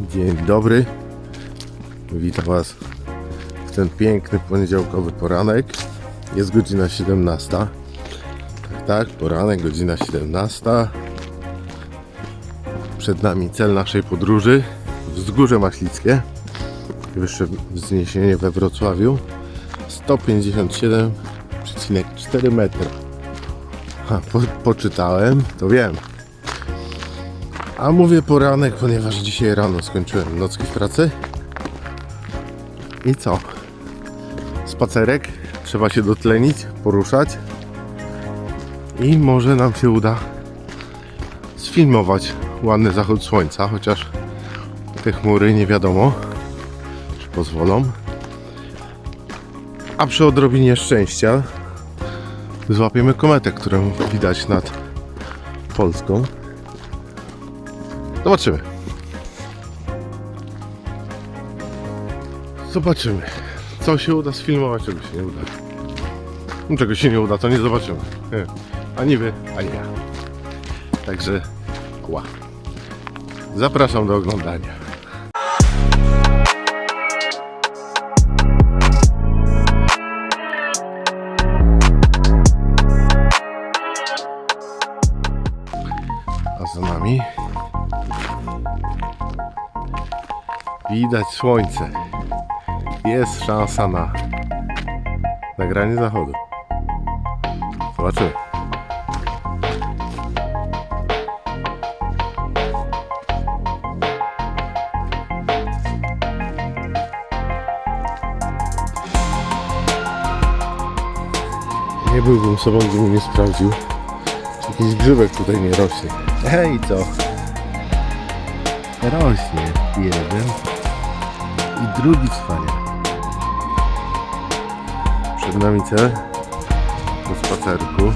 Dzień dobry. Witam Was w ten piękny poniedziałkowy poranek. Jest godzina 17. Tak, tak, poranek, godzina 17. Przed nami cel naszej podróży Wzgórze Maślickie. Wyższe wzniesienie we Wrocławiu 157,4 metra. Ha, po, poczytałem, to wiem. A mówię poranek, ponieważ dzisiaj rano skończyłem nocki w pracy. I co? Spacerek, trzeba się dotlenić, poruszać. I może nam się uda sfilmować ładny zachód słońca, chociaż te chmury nie wiadomo, czy pozwolą. A przy odrobinie szczęścia złapiemy kometę, którą widać nad Polską. Zobaczymy. Zobaczymy. Co się uda sfilmować, czego się nie uda. No, czego się nie uda, to nie zobaczymy. Nie. Ani wy, ani ja. Także ła. Zapraszam do oglądania. A za nami widać słońce. Jest szansa na nagranie zachodu. Zobaczymy. Nie byłbym sobą, gdybym nie sprawdził, czy jakiś grzybek tutaj nie rośnie. Hej, co? Rośnie jeden i drugi cwania. Przed nami cel do spacerku.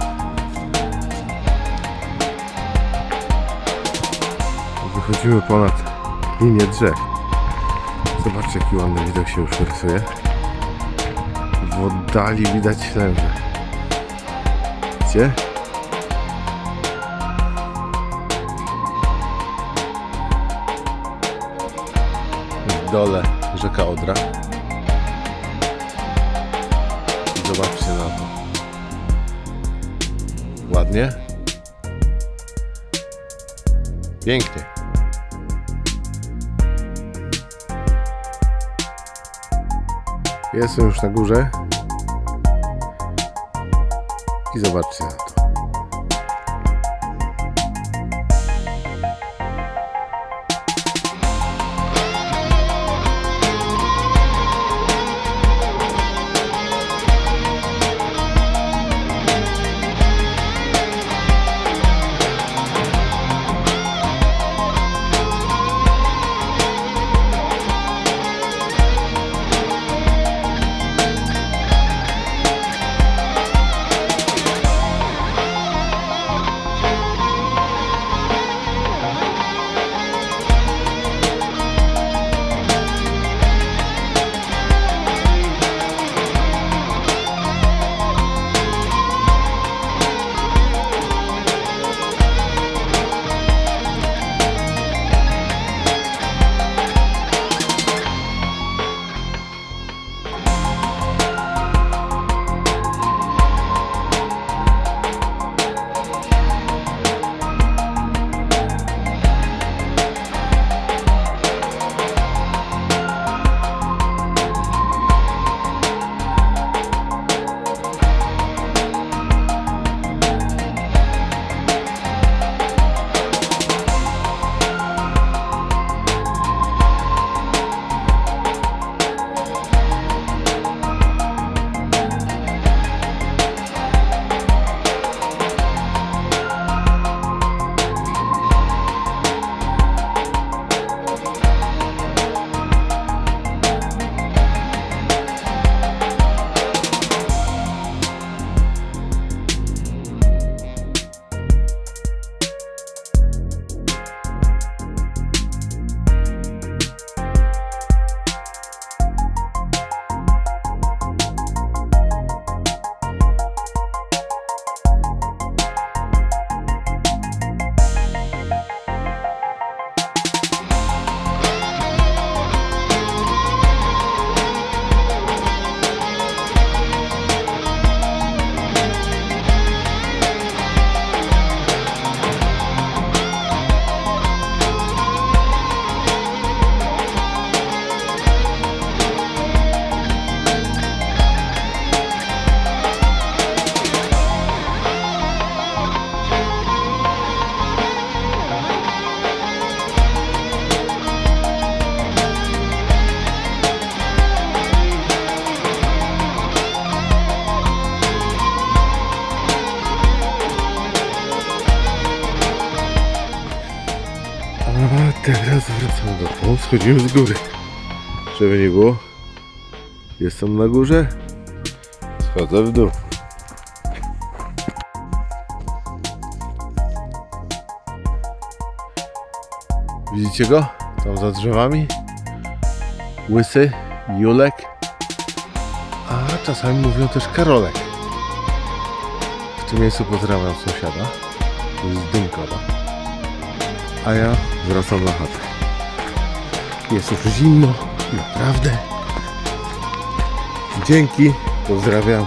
Wychodzimy ponad linię drzew. Zobaczcie jaki ładny widok się już rysuje. W oddali widać ślęże. Gdzie? Dole rzeka Odra. Zobaczcie na to. Ładnie? Pięknie. Jestem już na górze. I zobaczcie na to. Teraz wracam do domu. Schodzimy z góry. Żeby nie było. Jestem na górze. Schodzę w dół. Widzicie go? Tam za drzewami. Łysy, Julek. A czasami mówią też Karolek. W tym miejscu pozdrawiam sąsiada. Jest Dynkowa. A ja wracam na chatę. Jest już zimno, naprawdę. Dzięki, pozdrawiam.